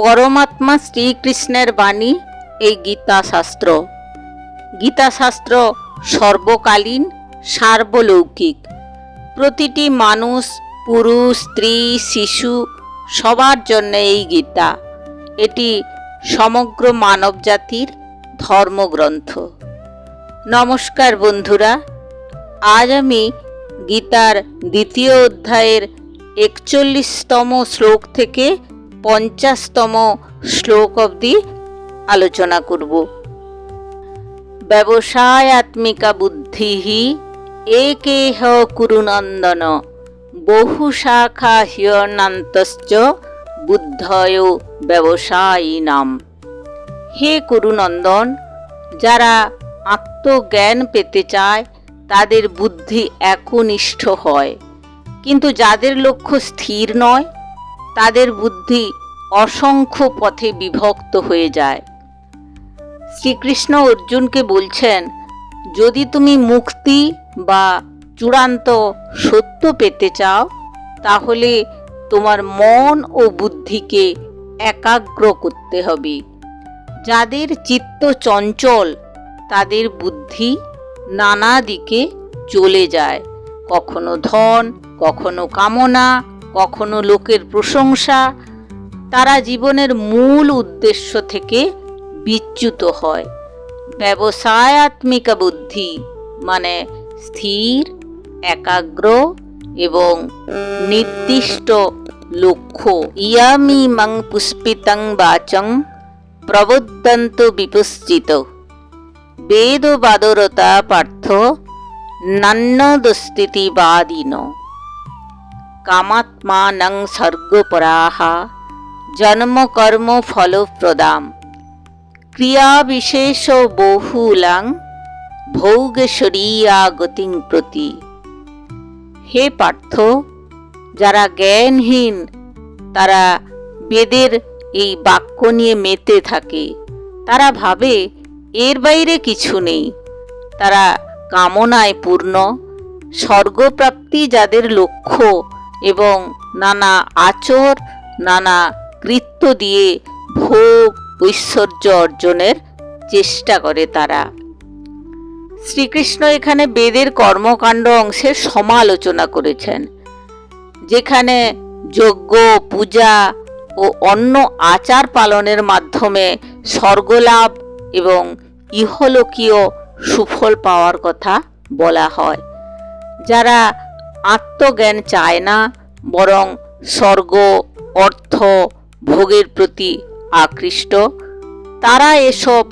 পরমাত্মা শ্রীকৃষ্ণের বাণী, এই গীতাশাস্ত্র। গীতাশাস্ত্র সর্বকালীন, সার্বলৌকিক। প্রতিটি মানুষ, পুরুষ, স্ত্রী, শিশু, সবার জন্য এই গীতা। এটি সমগ্র মানবজাতির ধর্মগ্রন্থ। নমস্কার বন্ধুরা, আজ আমি গীতার দ্বিতীয় অধ্যায়ের একচল্লিশতম শ্লোক থেকে পঞ্চাশতম শ্লোক অবধি আলোচনা করব। ব্যবসায়াত্মিকা বুদ্ধি একেহ কুরুনন্দন, বহু শাখা হিয়নান্তশ্চ বুদ্ধয় ব্যবসায়ী নাম হে কুরুনন্দন, যারা আত্মজ্ঞান পেতে চায়, তাদের বুদ্ধি একনিষ্ঠ হয়। কিন্তু যাদের লক্ষ্য স্থির নয় তাদের বুদ্ধি অসংখ্য পথে বিভক্ত হয়ে যায়। শ্রীকৃষ্ণ অর্জুনকে বলছেন, যদি তুমি মুক্তি বা চূড়ান্ত সত্য পেতে চাও, তাহলে তোমার মন ও বুদ্ধিকে একাগ্র করতে হবে। যাদের চিত্ত চঞ্চল, তাদের বুদ্ধি নানা দিকে চলে যায়। কখনো ধন, কখনো কামনা কখনো লোকের প্রশংসা, তারা জীবনের মূল উদ্দেশ্য থেকে বিচ্যুত হয়। ব্যবসায়াত্মিকা বুদ্ধি মানে স্থির, একাগ্র এবং নির্দিষ্ট লক্ষ্য। ইয়ামি মং পুষ্পিতং বাচং প্রবুদ্ধন্ত বিপুশ্চিত। বেদ বাদরতা পার্থ নান্যদস্তিবাদীন কামাত্মানং সর্গপরাহা জন্ম কর্ম ফলপ্রদাম ক্রিয়া বিশেষ বহুলাং ভৌগেশ্বরিয়া গতিং প্রতি হে পার্থ যারা জ্ঞানহীন, তারা বেদের এই বাক্য নিয়ে মেতে থাকে। তারা ভাবে, এর বাইরে কিছু নেই। তারা কামনায় পূর্ণ। স্বর্গপ্রাপ্তি যাদের লক্ষ্য এবং নানা আচর, নানা কৃত্য দিয়ে ভোগ ঐশ্বর্য অর্জনের চেষ্টা করে তারা। শ্রীকৃষ্ণ এখানে বেদের কর্মকাণ্ড অংশের সমালোচনা করেছেন, যেখানে যজ্ঞ, পূজা ও অন্য আচার পালনের মাধ্যমে স্বর্গলাভ এবং ইহলোকীয় সুফল পাওয়ার কথা বলা হয়। যারা আত্মজ্ঞান চায় না, বরং স্বর্গ, অর্থ, ভোগের প্রতি আকৃষ্ট। তারা এসব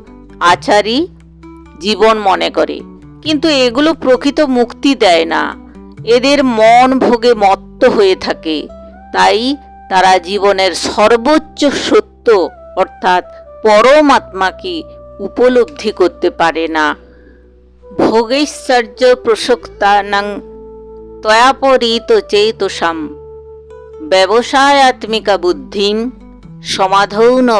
আচারই জীবন মনে করে, কিন্তু এগুলো প্রকৃত মুক্তি দেয় না। এদের মন ভোগে মত্ত হয়ে থাকে, তাই তারা জীবনের সর্বোচ্চ সত্য, অর্থাৎ পরমাত্মাকে উপলব্ধি করতে পারে না। ভোগৈশ্বর্য প্রসক্তানাং তয়াপরিত চেতসাম ব্যবসায়াত্মিকা বুদ্ধিম সমাধৌ ন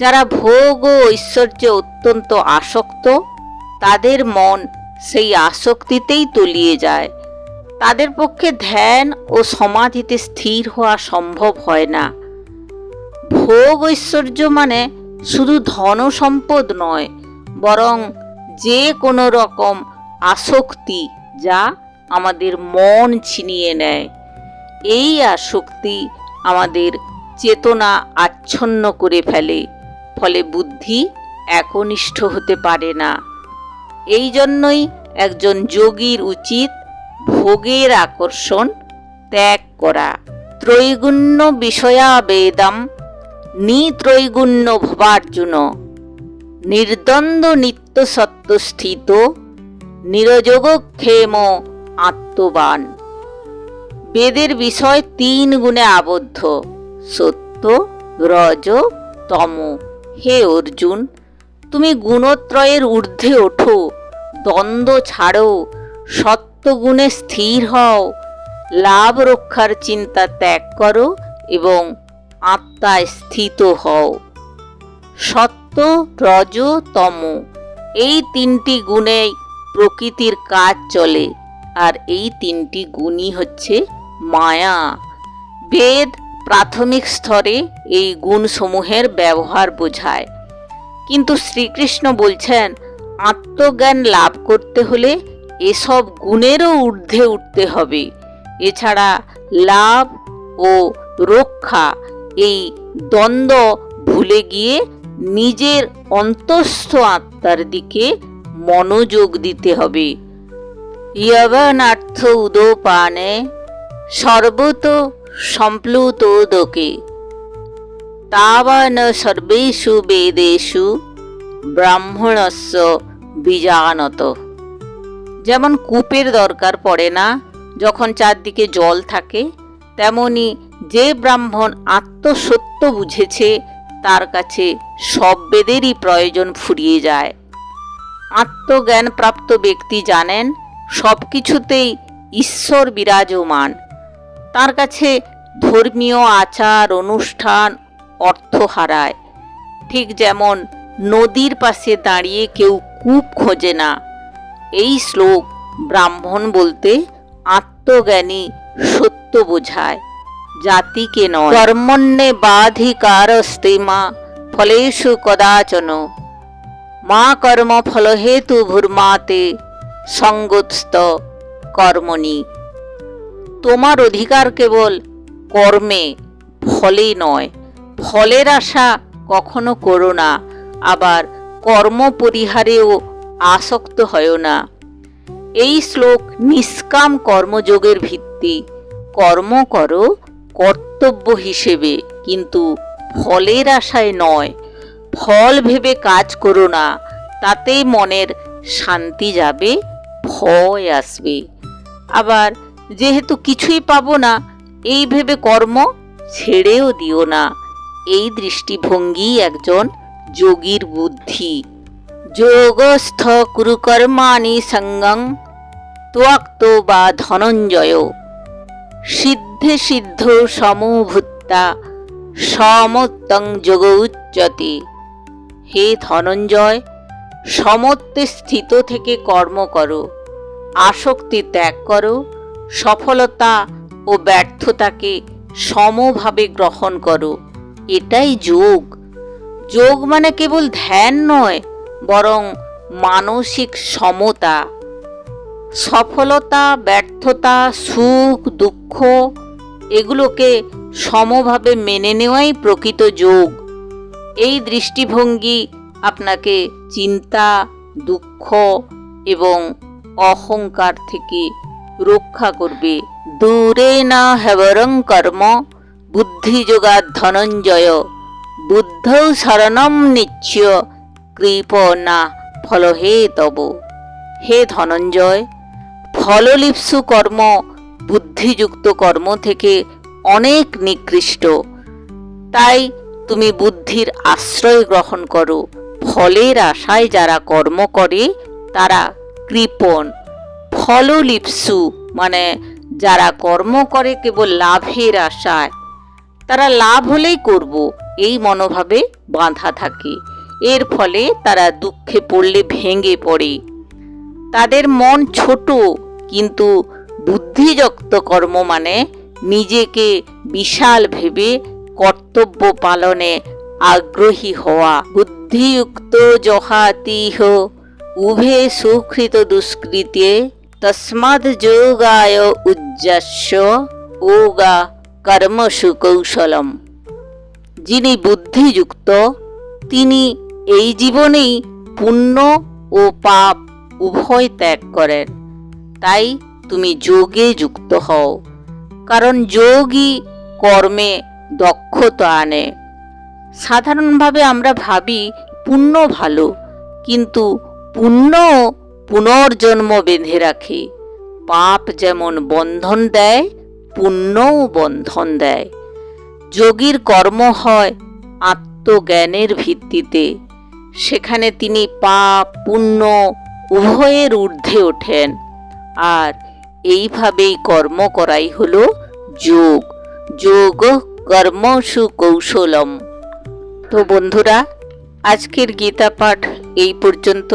যারা ভোগ ও ঐশ্বর্যে অত্যন্ত আসক্ত, তাদের মন সেই আসক্তিতেই তলিয়ে যায়। তাদের পক্ষে ধ্যান ও সমাধিতে স্থির হওয়া সম্ভব হয় না। ভোগ ঐশ্বর্য মানে শুধু ধন সম্পদ নয়, বরং যে কোনো রকম আসক্তি যা আমাদের মন ছিনিয়ে নেয়। এই আসক্তি আমাদের চেতনা আচ্ছন্ন করে ফেলে, ফলে বুদ্ধি একনিষ্ঠ হতে পারে না। এই জন্যই একজন যোগীর উচিত ভোগের আকর্ষণ ত্যাগ করা। ত্রৈগুণ্য বিষয়া বেদম নিত্রৈগুণ্য ভবার্জুন। নির্দ্বন্দ্ব নিত্য সত্যস্থিত নিরযোগক্ষেম আত্মবান। বেদের বিষয় তিন গুণে আবদ্ধ, সত্য, রজ, তম। হে অর্জুন, তুমি গুণত্রয়ের ঊর্ধ্বে ওঠো, দ্বন্দ্ব ছাড়ো, সত্যগুণে স্থির হও, লাভ রক্ষার চিন্তা ত্যাগ করো এবং আত্মায় স্থিত হও। সত্য, রজ, তম, এই তিনটি গুণেই প্রকৃতির কাজ চলে। আর এই তিনটি গুণই হচ্ছে মায়া। বেদ প্রাথমিক স্তরে এই গুণসমূহের ব্যবহার বোঝায়। কিন্তু শ্রীকৃষ্ণ বলছেন, আত্মজ্ঞান লাভ করতে হলে এসব গুণেরও ঊর্ধ্বে উঠতে হবে। এছাড়া লাভ ও রক্ষা এই দ্বন্দ্ব ভুলে গিয়ে নিজের অন্তস্থ আত্মার দিকে মনোযোগ দিতে হবে। ইয়বনার্থ উদোপানে সর্বত সম্প্লুতোদকে তাবান সর্বেষু বেদেষু ব্রাহ্মণস্য বীজানত। যেমন কূপের দরকার পড়ে না, যখন চারদিকে জল থাকে, তেমনি যে ব্রাহ্মণ আত্মসত্য বুঝেছে, তার কাছে সব বেদেরই প্রয়োজন ফুরিয়ে যায়। আত্মজ্ঞান প্রাপ্ত ব্যক্তি জানেন সব কিছুতেই ঈশ্বর বিরাজমান। তার কাছে ধর্মীয় আচার, অনুষ্ঠান, অর্থ হারায়। ঠিক যেমন নদীর পাশে দাঁড়িয়ে কেউ কূপ খোঁজে না। এই শ্লোক ব্রাহ্মণ বলতে আত্মজ্ঞানী সত্য বোঝায়। জাতিকে নয়। কর্মণ্যে বাধিকারস্তে মা, ফলেষু কদাচন। মা কর্ম ফলহেতু ভূর্মাতে সঙ্গোৎস্ত কর্মণি। তোমার অধিকার কেবল কর্মে, ফলেই নয়। ফলের আশা কখনো করো না, আবার কর্ম পরিহারেও আসক্ত হয় না। এই শ্লোক নিষ্কাম কর্মযোগের ভিত্তি। কর্ম করো কর্তব্য হিসেবে, কিন্তু ফলের আশায় নয় ফল ভেবে কাজ করো না, তাতেই মনের শান্তি যাবে, ভয় আসবে। আবার যেহেতু কিছুই পাবো না, এই ভেবে কর্ম ছেড়েও দিও না। এই দৃষ্টিভঙ্গি একজন যোগীর বুদ্ধি। যোগস্থ কুরুকর্মাণি সঙ্গং তোয়াক্ত বা ধনঞ্জয়। সিদ্ধে সিদ্ধ সমভূতা সমত্তং যোগ উচ্চতে হে ধনঞ্জয়, সমত্বে স্থিত থেকে কর্ম করো, আসক্তি ত্যাগ করো, সফলতা ও ব্যর্থতাকে সমভাবে গ্রহণ করো। এটাই যোগ। যোগ মানে কেবল ধ্যান নয়, বরং মানসিক সমতা। সফলতা, ব্যর্থতা, সুখ, দুঃখ, এগুলোকে সমভাবে মেনে নেওয়াই প্রকৃত যোগ। এই দৃষ্টিভঙ্গি আপনাকে চিন্তা, দুঃখ এবং অহংকার থেকে রক্ষা করবে। দূরে না হেবরং কর্ম, বুদ্ধি বুদ্ধিযোগা ধনঞ্জয়, বুদ্ধ শরণম নিচ্ছ কৃপ না ফলহে তব। হে ধনঞ্জয়, ফললিপ্সু কর্ম, বুদ্ধিযুক্ত কর্ম থেকে অনেক নিকৃষ্ট। তাই তুমি বুদ্ধির আশ্রয় গ্রহণ করো। ফলের আশায় যারা কর্ম করে, তারা কৃপণ। ফললিপ্সু মানে যারা কর্ম করে কেবল লাভের আশায়, তারা লাভ হলেই করব, এই মনোভাবে বাঁধা থাকে। এর ফলে তারা দুঃখে পড়লে ভেঙে পড়ে। তাদের মন ছোট, কিন্তু বুদ্ধিযুক্ত কর্ম মানে নিজেকে বিশাল ভেবে কর্তব্য পালনে আগ্রহী হওয়া। বুদ্ধিযুক্ত জহাতিহ, উভে সুকৃত দুষ্কৃতে তস্মাদ যোগায় উজ্জাস্য, ওগা কর্মসু কৌশলম। যিনি বুদ্ধিযুক্ত, তিনি এই জীবনেই পুণ্য ও পাপ উভয় ত্যাগ করেন। তাই তুমি যোগে যুক্ত হও। কারণ যোগই কর্মে দক্ষতা আনে। সাধারণভাবে আমরা ভাবি পুণ্য ভালো, কিন্তু পুণ্য পুনর্জন্ম বেঁধে রাখে। পাপ যেমন বন্ধন দেয়, পুণ্যও বন্ধন দেয়। যোগীর কর্ম হয় আত্মজ্ঞানের ভিত্তিতে। সেখানে তিনি পাপ, পুণ্য উভয়ের ঊর্ধ্বে ওঠেন। আর এইভাবেই কর্ম করাই হল যোগ। যোগ কর্মসু কৌশলম। তো বন্ধুরা, আজকের গীতা পাঠ এই পর্যন্ত।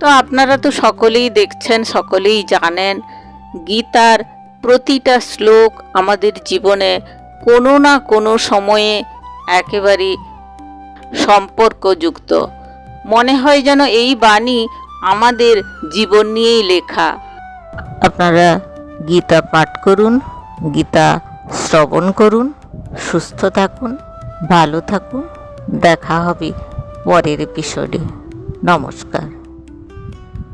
তো আপনারা তো সকলেই দেখছেন, সকলেই জানেন, গীতার প্রতিটা শ্লোক আমাদের জীবনে কোনো না কোনো সময়ে একেবারে সম্পর্কযুক্ত। মনে হয় যেন এই বাণী আমাদের জীবন নিয়েই লেখা। আপনারা গীতা পাঠ করুন, গীতা শ্রবণ করুন। সুস্থ থাকুন ভালো থাকুন। দেখা হবে পরের এপিসোডে নমস্কার।